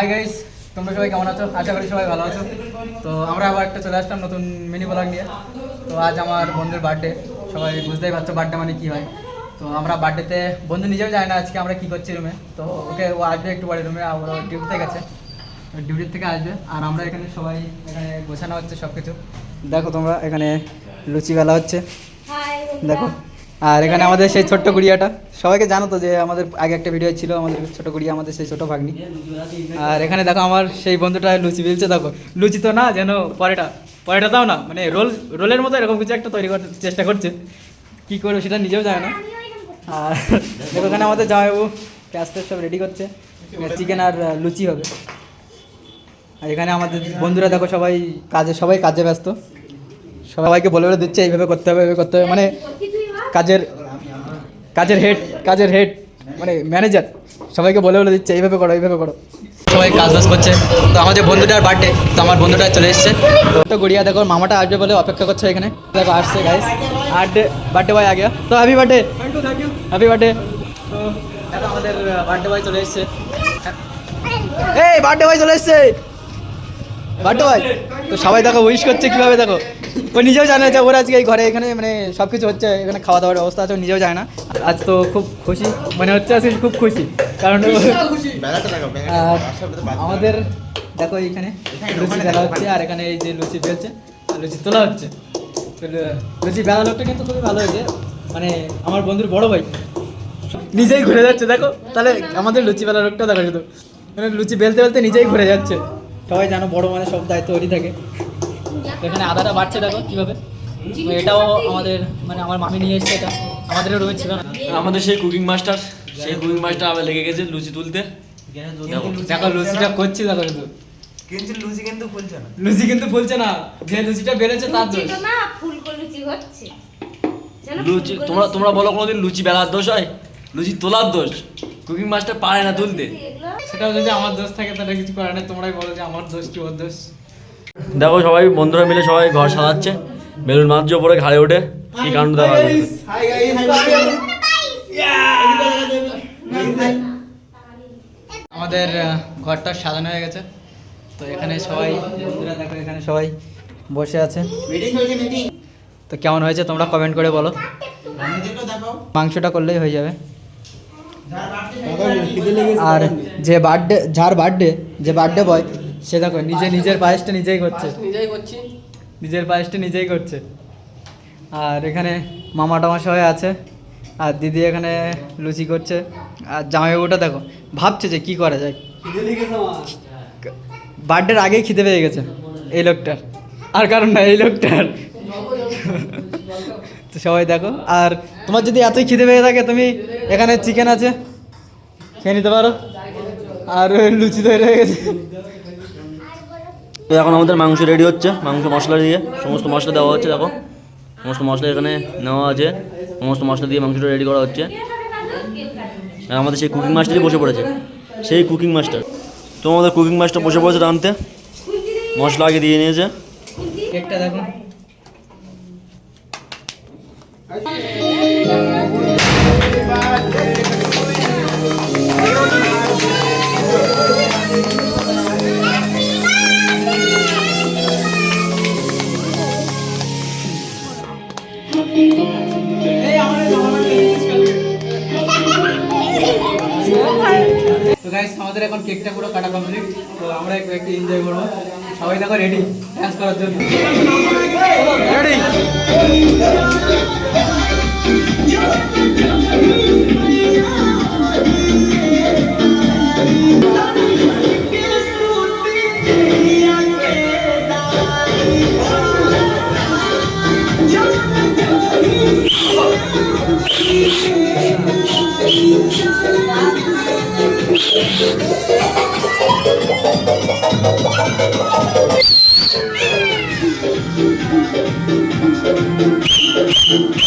Hi guys তোমরা সবাই কেমন আছো? আশা করি সবাই ভালো আছো। তো আমরা আবার একটা চলে আসলাম নতুন মিনি ব্লগ নিয়ে। তো আজ আমার বন্ধুর বার্থডে সবাই বুঝতেই পারছ বার্থডে মানে কী হয়। তো আমরা বার্থডেতে বন্ধু নিজেও জানে না আজকে আমরা কী করছি রুমে তো ওকে ও আসবে একটু পরে রুমে ও ডিউটিতে গেছে। ডিউটির থেকে আসবে। আর আমরা এখানে সবাই এখানে গোছানো হচ্ছে সব কিছু দেখো তোমরা এখানে লুচি বেলা হচ্ছে। দেখো। আর এখানে আমাদের সেই ছোট্ট গুড়িয়াটা। সবাইকে জানো তো যে আমাদের আগে একটা ভিডিও ছিল, আমাদের ছোট গুড়িয়া, আমাদের সেই ছোট ভাগ্নি। আর এখানে দেখো আমার সেই বন্ধুটা লুচি বেলছে, দেখো। লুচি তো না যেন পরেটা পরেটা দাও না মানে রোল, রোলের মতো এরকম কিছু একটা তৈরি করতে চেষ্টা করছে। কী করবে সেটা নিজেও জানে না। আর দেখো এখানে আমাদের জামাইবাবু ক্যাশ ট্যাশ সব রেডি করছে। চিকেন আর লুচি হবে। আর এখানে আমাদের বন্ধুরা দেখো সবাই কাজে সবাই কাজে ব্যস্ত। সবাইকে বলে বলে দিচ্ছে, এইভাবে করতে হবে, এইভাবে করতে হবে। মানে কাজের কাজের হেড কাজের হেড মানে ম্যানেজার সবাইকে বলে বলে দিচ্ছে, এইভাবে করো এইভাবে করো। সবাই কাজ বাজ করছে। তো আমাদের বন্ধুটার বার্থডে তো আমার বন্ধুটা চলে এসছে। তো গড়িয়া দেখো, মামাটা আসবে বলে অপেক্ষা করছে এখানে। দেখো, আসছে গাইস বার্থডে বার্থডে বয় আগে। তো হ্যাপি বার্থডে হ্যাপি বার্থডে তো আমাদের বার্থডে বয় চলে এসছে। এই বার্থডে বয় চলে এসছে। বার্থডে বয় তো সবাই দেখো উইশ করছে কীভাবে দেখো। ও নিজেও জানে যে ওর আজকে এই ঘরে এখানে মানে সব কিছু হচ্ছে এখানে খাওয়া দাওয়ার ব্যবস্থা আছে ও নিজেও জানে না। আজ তো খুব খুশি মানে হচ্ছে আজকে খুব খুশি। কারণ আমাদের দেখো এইখানে লুচি বেলা হচ্ছে আর এখানে এই যে লুচি বেলছে লুচি তোলা হচ্ছে। লুচি বেলা লোকটা কিন্তু খুবই ভালো হয়েছে। মানে আমার বন্ধুর বড় ভাই নিজেই ঘুরে যাচ্ছে দেখো। তাহলে আমাদের লুচি বেলা লোকটা দেখো শুধু। মানে লুচি বেলতে বেলতে নিজেই ঘুরে যাচ্ছে। সবাই জানো বড় মানে সব দায়িত্ব ওরই থাকে। এখানে আদাটা বাড়ছে দেখো কীভাবে। এটাও আমাদের মানে আমার মামি নিয়ে এসছে এটা। আমাদের রুমে ছিল না। আমাদের সেই কুকিং মাস্টার সেই কুকিং মাস্টার আবার লেগে গেছে লুচি তুলতে। দেখো লুচিটা করছি দেখো শুধু কিন্তু লুচি কিন্তু ফুলছে না। লুচি কিন্তু ফুলছে না। যে লুচিটা বেড়েছে তার দোষ। না ফুলকো লুচি হচ্ছে। লুচি তোমরা তোমরা বলো কোনোদিন লুচি বেলার দোষ হয়? লুচি তোলার দোষ? কুকিং মাস্টার পারে না তুলতে। সেটাও যদি আমার দোষ থাকে তাহলে কিছু করার নেই তোমরাই বলো যে আমার দোষ কি ওর দোষ? দেখো সবাই, বন্ধুরা মিলে সবাই ঘর সাজাচ্ছে। বেলুন মাছ পরে ঘাড়ে ওঠে। কি কাণ্ড দেখা আমাদের ঘরটা সাজানো হয়ে গেছে। তো এখানে সবাই, বন্ধুরা দেখো এখানে সবাই বসে আছে। তো কেমন হয়েছে তোমরা কমেন্ট করে বলো। মাংসটা করলেই হয়ে যাবে। আর যে বার্থডে যার বার্থডে যে বার্থডে বয় সে দেখো নিজে নিজের পায়েসটা নিজেই করছে। নিজেই করছি। নিজের পায়েসটা নিজেই করছে। আর এখানে মামা টামা সবাই আছে আর দিদি এখানে লুচি করছে। আর জামাইবাবুটা দেখো ভাবছে যে কি করা যায়। বার্থডের আগেই খিদে পেয়ে গেছে এই লোকটার। আর কারণ না এই লোকটার। তো সবাই দেখো আর তোমার যদি এতই খিদে পেয়ে থাকে তুমি এখানে চিকেন আছে খেয়ে নিতে পারো। আর ওই লুচি তৈরি হয়ে গেছে। তো এখন আমাদের মাংস রেডি হচ্ছে, মাংস মশলা দিয়ে, সমস্ত মশলা দেওয়া হচ্ছে, দেখো। সমস্ত মশলা এখানে নেওয়া আছে, সমস্ত মশলা দিয়ে মাংসটা রেডি করা হচ্ছে। আর আমাদের সেই কুকিং মাস্টারই বসে পড়েছে, সেই কুকিং মাস্টার তো আমাদের কুকিং মাস্টার বসে পড়েছে রাঁধতে। মশলা আগে দিয়ে নিয়েছে। দেখো। গাইস আমাদের এখন কেকটা পুরো কাটা কমপ্লিট তো আমরা একটু এনজয় করব। সবাই দেখো রেডি ডান্স করার জন্য। Ready Thank you. Thank you.